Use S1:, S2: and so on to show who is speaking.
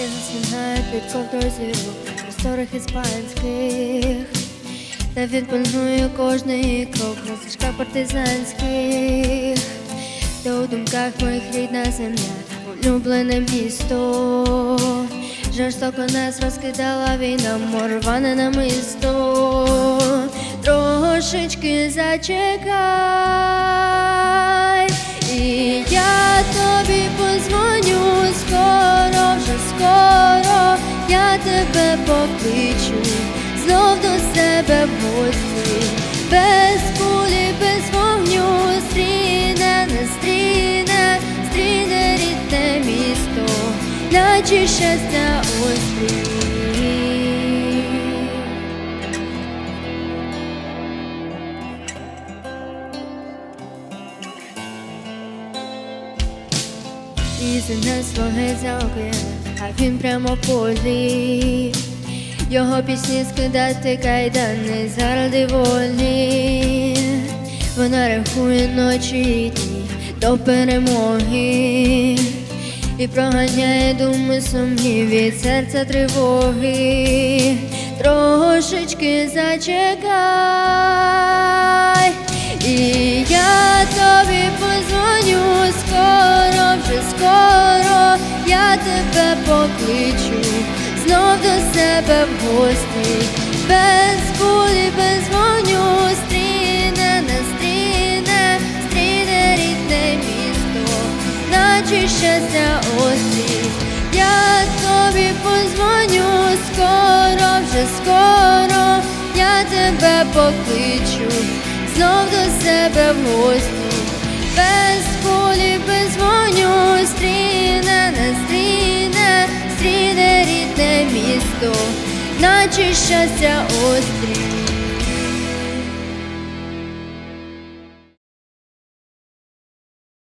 S1: Я засинаю під ковдрою зірок в просторах іспанських, та він кожний крок на стежках партизанських, та у думках моїх рідна земля, улюблене місто. Жорстоко нас розкидала війна, морване на мисто. Трошечки зачекай, тебе знов до себе в гості, без кулі, без вогню, стріне, не стріне, стріне рідне місто, наче щастя острів. І занесло геть за а він прямо полі. Його пісні скидати кайдани заради волі. Вона рахує ночі і дні до перемоги. І проганяє думи сумні від серця тривоги. Трошечки зачекай, і я тобі позвоню скоро, вже скоро я тебе покличу знов до себе в гості, без кулі, без вогню, стріне, не стріне, стріне рідне місто, наче щастя острів. Я тобі позвоню. Скоро, вже скоро я тебе покличу. Знов до себе в гості, наче щастя острів.